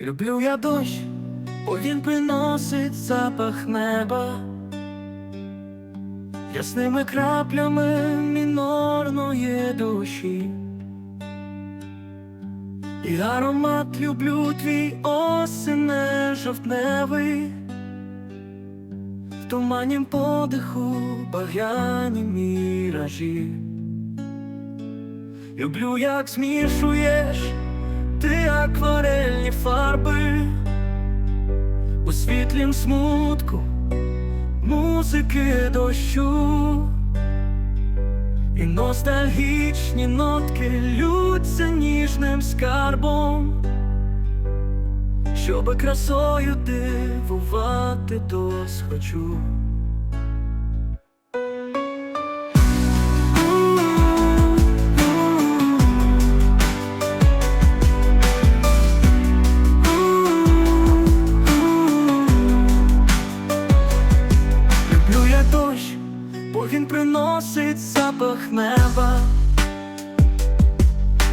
Люблю я дощ, бо він приносить запах неба, ясними краплями мінорної душі. І аромат люблю твій осене жовтневий, в туманім подиху багряні міражі. Люблю, як змішуєш акварельні фарби у світлім смутку, музики дощу, і ностальгічні нотки лються ніжним скарбом, щоби красою дивувати досхочу. Приносить запах неба,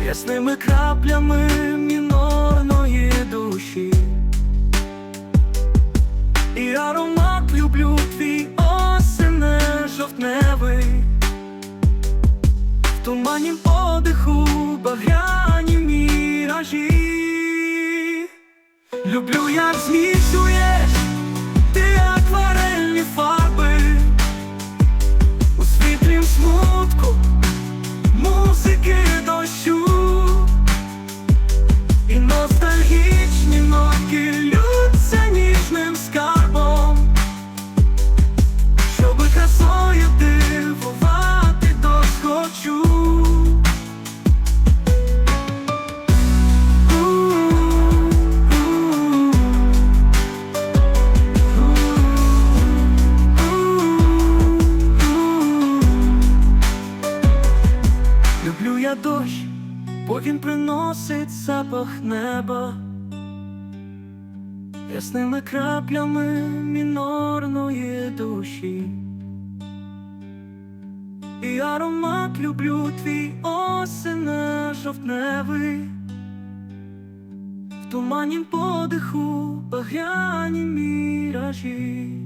ясними краплями мінорної душі. І аромат люблю твій осене жовтневий, в туманім подиху багряні міражі. Люблю, як змішуєш бо він приносить запах неба, ясними краплями мінорної душі. І аромат люблю твій осене жовтневий, в туманім подиху багряні міражі.